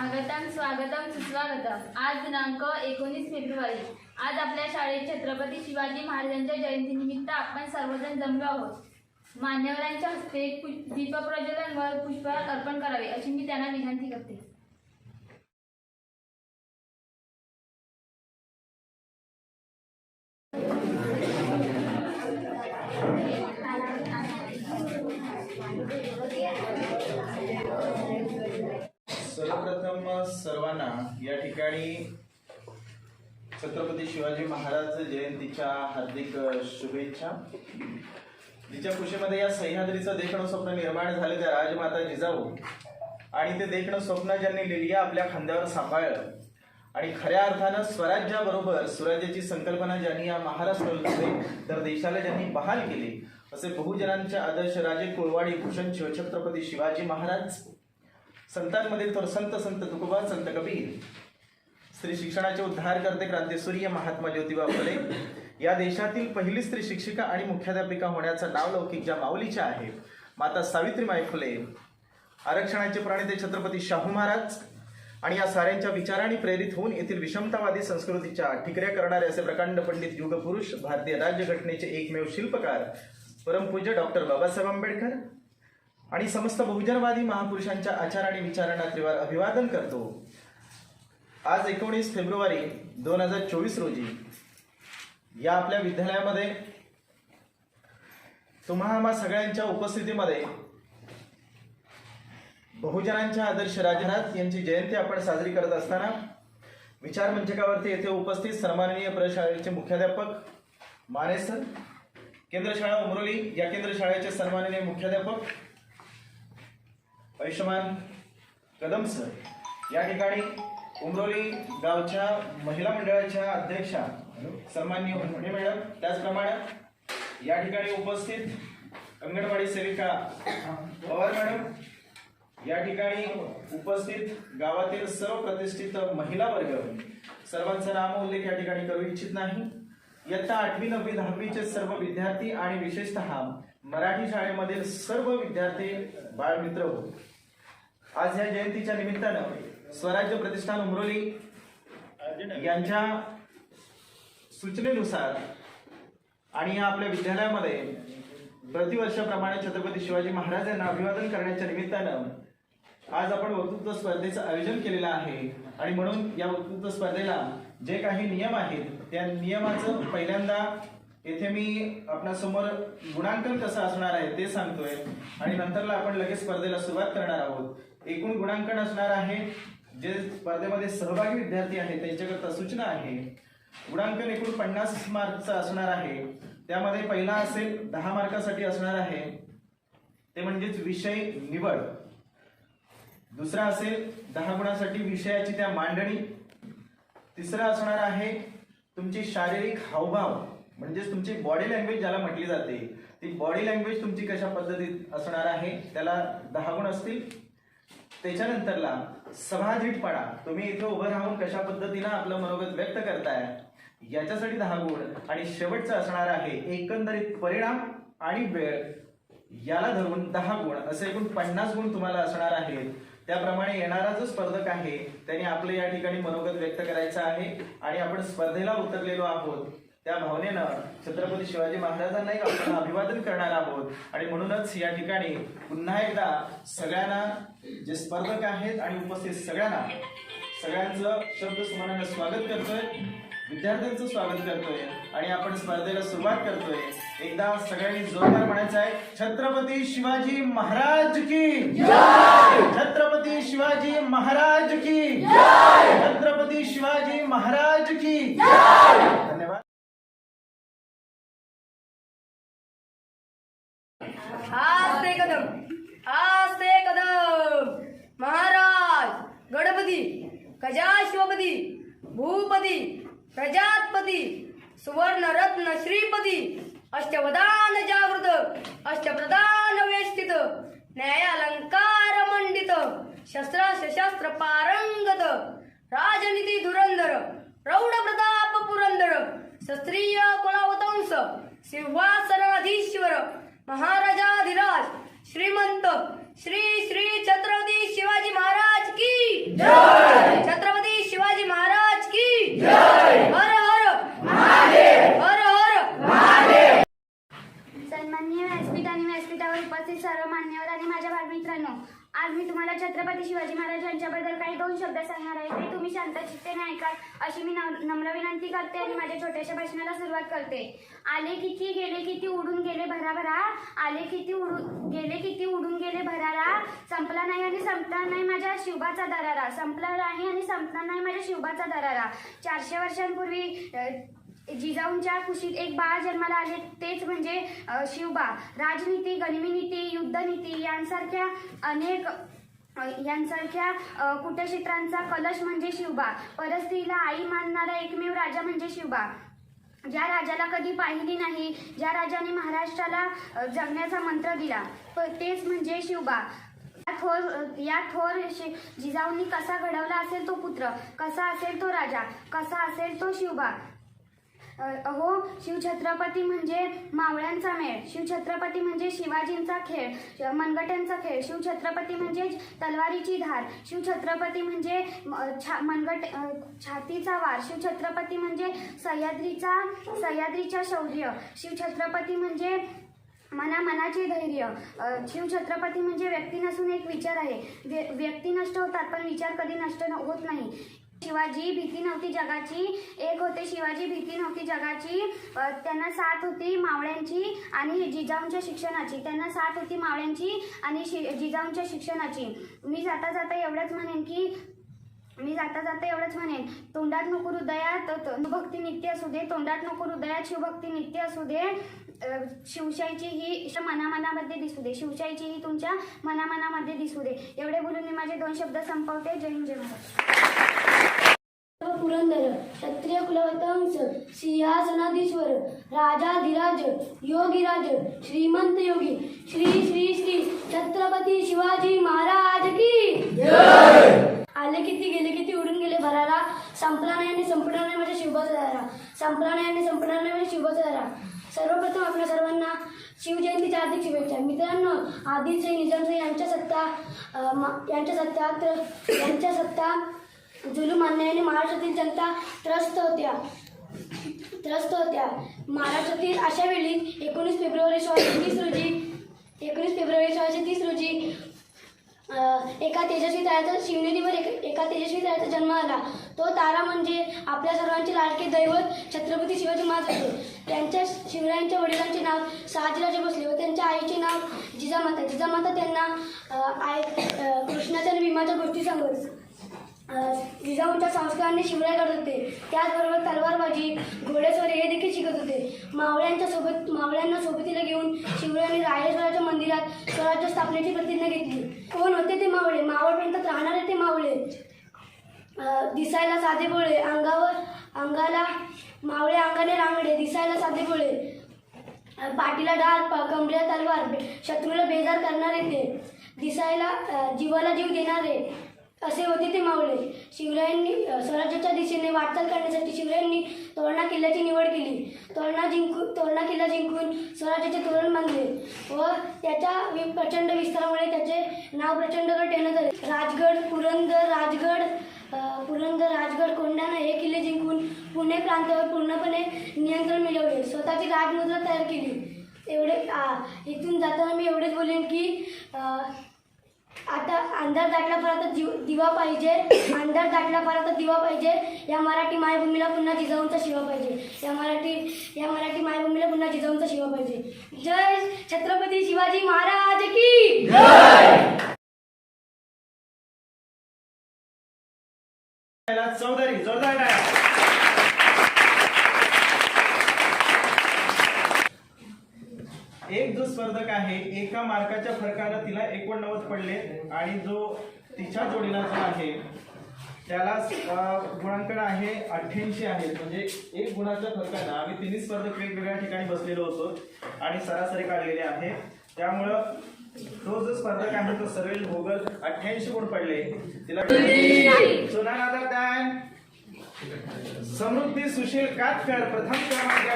आगतम स्वागतम सुस्वागतम. आज दिनांक एकोणीस फेब्रुवारी. आज आपल्या शाळेत छत्रपती शिवाजी महाराजांच्या जयंतीनिमित्त आपण सर्वजण जमलो आहोत. मान्यवरांच्या हस्ते पु- दीपप्रज्वलन व पुष्पहार अर्पण करावे अशी मी त्यांना विनंती करते. सर्वप्रथम सर्वांना या ठिकाणी छत्रपती शिवाजी महाराज जयंतीच्या हार्दिक शुभेच्छा. जिच्या खुशीमध्ये या सह्याद्रीचं देखणं स्वप्न निर्माण झाले त्या राजमाता जिजाऊ. आणि ते देखणं स्वप्न ज्यांनी लिहिली आपल्या खांद्यावर सांभाळलं. आणि खऱ्या अर्थानं स्वराज्याबरोबर स्वराज्याची संकल्पना ज्यांनी या महाराष्ट्राला तर देशाला ज्यांनी बहाल केली असे बहुजनांचे आदर्श राजे कुळवाडी भूषण शिवछत्रपती शिवाजी महाराज. संतांमध्ये तर संत संत तुकोबा संत कबीर. स्त्री शिक्षणाचे उद्धार करते क्रांतीसूर्य महात्मा ज्योतिबा फुले. या देशातील पहिली स्त्री शिक्षिका आणि मुख्याध्यापिका होण्याचं नाव लौकिक ज्या माऊलीच्या आहे माता सावित्रीमाई फुले. आरक्षणाचे प्रणेते छत्रपती शाहू महाराज. आणि या साऱ्यांच्या विचाराने प्रेरित होऊन येथील विषमतावादी संस्कृतीच्या ठिकऱ्या करणारे असे प्रकांड पंडित युगपुरुष भारतीय राज्यघटनेचे एकमेव शिल्पकार परमपूज्य डॉक्टर बाबासाहेब आंबेडकर. आणि समस्त बहुजनवादी महापुरुषांच्या आचार आणि विचारांना त्रिवार अभिवादन करतो. आज एकोणीस फेब्रुवारी दोन हजार चोवीस रोजी या आपल्या विद्यालयामध्ये तुम्हा आम्हा सगळ्यांच्या उपस्थितीमध्ये बहुजनांच्या आदर्श राजनाथ यांची जयंती आपण साजरी करत असताना विचार मंचकावरती येथे उपस्थित सन्माननीय प्रशाळेचे मुख्याध्यापक माने सर केंद्र शाळा उमरोली या केंद्र शाळेचे सन्माननीय मुख्याध्यापक आयुष्यमान कदम सर. या ठिकाणी उमरोली गावच्या महिला मंडळाच्या अध्यक्षा सन्मान्य उमरे मॅडम त्याचप्रमाणे या ठिकाणी उपस्थित अंगणवाडी सेविका पवार मॅडम या ठिकाणी उपस्थित गावातील सर्व प्रतिष्ठित महिला वर्ग सर्वांचा नाम उल्लेख या ठिकाणी करू इच्छित नाही. इयत्ता आठवी नववी दहावीचे सर्व विद्यार्थी आणि विशेषतः मराठी शाळेमधील सर्व विद्यार्थी बाळमित्र होते. आज या जयंतीच्या निमित्तानं स्वराज्य प्रतिष्ठान उमरोली यांच्या सूचनेनुसार आणि या आपल्या विद्यालयामध्ये प्रतिवर्षाप्रमाणे छत्रपती शिवाजी महाराज यांना अभिवादन करण्याच्या निमित्तानं आज आपण वक्तृत्व स्पर्धेचं आयोजन केलेलं आहे. आणि म्हणून या वक्तृत्व स्पर्धेला जे काही नियम आहेत त्या नियमाचं पहिल्यांदा येथे मी आपणासमोर गुणांकन कसं असणार आहे ते सांगतोय. आणि नंतरला आपण लगेच स्पर्धेला सुरुवात करणार आहोत. एकूण गुणांकन असणार आहे. जे स्पर्धेमध्ये सहभागी विद्यार्थी आहेत त्यांच्याकरता सूचना आहे. गुणांकन एकूण पन्नास मार्कचं असणार आहे. त्यामध्ये पहिला असेल दहा मार्कासाठी असणार आहे. ते म्हणजेच विषय निवड. दुसरा असेल दहा गुणासाठी विषयाची त्या मांडणी. तिसरं असणार आहे तुमची शारीरिक हावभाव म्हणजेच तुमची बॉडी लँग्वेज ज्याला म्हटली जाते. ती बॉडी लँग्वेज तुमची कशा पद्धतीत असणार आहे त्याला दहा गुण असतील. त्याच्यानंतरला सभाधीटपणा. तुम्ही इथं उभं राहून कशा पद्धतीनं आपलं मनोगत व्यक्त करताय याच्यासाठी दहा गुण आणि शेवटचं असणार आहे एकंदरीत परिणाम आणि वेळ. याला धरून दहा गुण असे एकूण पन्नास गुण तुम्हाला असणार आहेत. त्याप्रमाणे येणारा जो स्पर्धक आहे त्याने आपलं या ठिकाणी मनोगत व्यक्त करायचं आहे. आणि आपण स्पर्धेला उतरलेलो आहोत. त्या भावनेनं छत्रपती शिवाजी महाराजांनाही आपण अभिवादन करणार आहोत. आणि म्हणूनच या ठिकाणी पुन्हा एकदा सगळ्यांना जे स्पर्धक आहेत आणि उपस्थित सगळ्यांना सगळ्यांचं शब्द सुमनानं स्वागत करतोय विद्यार्थ्यांचं स्वागत करतोय आणि आपण स्पर्धेला सुरुवात करतोय. एकदा सगळ्यांनी जोरदार म्हणायचं आहे छत्रपती शिवाजी महाराज की छत्रपती शिवाजी महाराज की छत्रपती शिवाजी महाराज की धन्यवाद. आस्ते कदम आस्ते कदम. महाराज गणपती गजाशिवपती भूपती प्रजापती सुवर्ण रत्न श्रीपती अष्टवदान जागृत अष्टप्रधान वेष्टित न्यायालंकार मंडित शस्त्रास्त्र शस्त्र पारंगत राजनीती धुरंधर प्रौढ प्रताप पुरंदर शस्त्रीय कुलावतंस सिंहासनाधीश्वर महाराजाधिराज श्रीमंत श्री श्री छत्रपती शिवाजी महाराज की जय! छत्रपती शिवाजी महाराज की जय! हर हर महादेव! हर हर महादेव! सन्माननीय व्यासपीठ आणि व्यासपीठावर उपस्थित सर्व मान्यवर आणि माझ्या बालमित्रांनो आज मी तुम्हाला छत्रपती शिवाजी महाराज यांच्याबद्दल काही दोन शब्द सांगणार आहे ते तुम्ही शांतचित्तेने ऐकाल अशी मी नम- नम्र विनंती करते आणि माझ्या छोट्याशा भाषणाला सुरुवात करते. आले किती गेले किती उडून गेले भराभरा? आले किती उडून गेले किती उडून गेले भरारा? संपला नाही आणि संपला नाही माझ्या शिवबाचा दरारा. संपला नाही आणि संपला नाही माझ्या शिवबाचा दरारा. चारशे वर्षांपूर्वी जिजाऊंच्या कुशीत एक बाळ जन्माला आले. तेच म्हणजे शिवबा राजनीती गनिमीनीती युद्धनीती यांसारख्या अनेक यांसारख्या अ, कुटक्षेत्रांचा कलश म्हणजे शिवबा. परस्त्रीला आई मानणारा एकमेव राजा म्हणजे शिवबा. ज्या राजाला कधी पाहिली नाही ज्या राजाने महाराष्ट्राला जगण्याचा मंत्र दिला तेच म्हणजे शिवबा. या थोर या थोर जिजाऊंनी कसा घडवला असेल तो पुत्र कसा असेल तो राजा कसा असेल तो शिवबा? अहो शिवछत्रपती म्हणजे मावळ्यांचा मेळ शिवछत्रपती म्हणजे शिवाजींचा खेळ मनगट्यांचा मनगटांचा खेळ शिवछत्रपती म्हणजे तलवारीची धार शिवछत्रपती म्हणजे छा मनगट छातीचा वार शिवछत्रपती म्हणजे सह्याद्रीचा सह्याद्रीच्या शौर्य शिवछत्रपती म्हणजे मना मनाचे धैर्य शिवछत्रपती म्हणजे व्यक्ती नसून एक विचार आहे. व्य- व्यक्ती नष्ट होतात पण विचार कधी नष्ट न- होत नाही. शिवाजी भीती नव्हती जगाची. एक होते शिवाजी भीती नव्हती जगाची. त्यांना साथ होती मावळ्यांची आणि जिजाऊंच्या शिक्षणाची. त्यांना साथ होती मावळ्यांची आणि शि जिजाऊंच्या शिक्षणाची. मी जाता जाता एवढंच म्हणेन की मी जाता जाता एवढंच म्हणेन. तोंडात नको हृदयात भक्ती नित्य असू दे. तोंडात नको हृदयात शिवभक्ती नित्य असू दे. शिवशाईची शिवशाहीची ही श- मनामनामध्ये दिसू दे. शिवशाहीची ही तुमच्या मनामनामध्ये दिसू दे. एवढे बोलून मी माझे दोन शब्द संपवते. जय हिंद जय महाराज पुरंदर क्षत्रिय कुलवतंस सिंहासनाधीश्वर राजाधिराज योगीराज श्रीमंत योगी श्री श्री श्री छत्रपती शिवाजी महाराज की आले किती गेले किती उडून गेले भराला संपला नाही आणि संपणार नाही माझ्या शिवबाचा दारा. संपला नाही आणि संपणार नाही माझ्या शिवबाचा दारा. सर्वप्रथम आपल्या सर्वांना शिवजयंतीच्या हार्दिक शुभेच्छा. मित्रांनो आदिलशाही निजामशाही यांच्या सत्ता यांच्या सत्ता यांच्या सत्ता जुलूम अन्यायाने महाराष्ट्रातील जनता त्रस्त होत्या. त्रस्त होत्या. महाराष्ट्रातील अशा वेळी एकोणीस फेब्रुवारी सोळाशे तीस रोजी एकोणीस फेब्रुवारी सोळाशे तीस रोजी एका तेजस्वी ताऱ्याचा शिवनेरीवर एक एका तेजस्वी ताऱ्याचा जन्म आला. तो तारा म्हणजे आपल्या सर्वांचे लाडके दैवत छत्रपती शिवाजी महाराज होते. त्यांच्या शिवरायांच्या वडिलांचे नाव शहाजीराजे भोसले व त्यांच्या आईचे नाव जिजामाता. जिजामाता त्यांना आय कृष्णाच्या आणि भीमाच्या गोष्टी सांगत. जिजाऊंच्या संस्कारांनी शिवराय करत होते. त्याचबरोबर तलवारबाजी घोडेस्वारी हे देखील शिकत होते. मावळ्यांच्या सोबत मावळ्यांना सोबतीला घेऊन शिवरायांनी रायरेश्वराच्या मंदिरात स्वराज्य स्थापनेची प्रतिज्ञा घेतली. कोण होते ते मावळे? मावळपर्यंत राहणारे ते मावळे. दिसायला साधे बोळे अंगावर अंगाला मावळे अंगाने रांगडे दिसायला साधे बोळे पाठीला डाल प- कमरेला तलवार शत्रूला बेजार करणारे ते. दिसायला जीवाला जीव देणारे. असे होते ते मावळे. शिवरायांनी स्वराज्याच्या दिशेने वाटचाल करण्यासाठी शिवरायांनी तोरणा किल्ल्याची निवड केली. तोरणा जिंकून तोरणा किल्ला जिंकून स्वराज्याचे तोरण बांधले व त्याच्या प्रचंड विस्तारामुळे त्याचे नाव प्रचंडगड ठेवण्यात आले. राजगड पुरंदर राजगड पुरंदर राजगड कोंढाणा हे किल्ले जिंकून पुणे प्रांतावर पूर्णपणे नियंत्रण मिळवले. स्वतःची राजमुद्रा तयार केली. एवढे आ, इथून जाताना मी एवढेच बोलेन की आता अंधार दाटला परत जीव दिवा पाहिजे. अंधार दाटला परत दिवा पाहिजे. या मराठी मायभूमीला पुन्हा जिजाऊंचा शिवा पाहिजे. या मराठी या मराठी मायभूमीला पुन्हा जिजाऊंचा शिवा पाहिजे. जय छत्रपती शिवाजी महाराज की चौधरी जोरदार टाळ्या. एक जो स्पर्धक आहे. एका मार्काच्या फरकानं तिला एकोणनव्वद पडले आणि जो तिच्या जोडीला जो आहे त्याला गुणांकन आहे अठ्ठ्याऐंशी आहे. म्हणजे एक गुणाच्या फरकानं आम्ही तिन्ही स्पर्धक वेगवेगळ्या ठिकाणी बसलेलो होतो आणि सरासरी काढलेले आहे. त्यामुळं तो जो स्पर्धक आहे तो सर्वेल भोगल अठ्ठ्याऐंशी गुण पडले. तिला दान समृद्धी सुशील कातकर प्रथम क्रमांक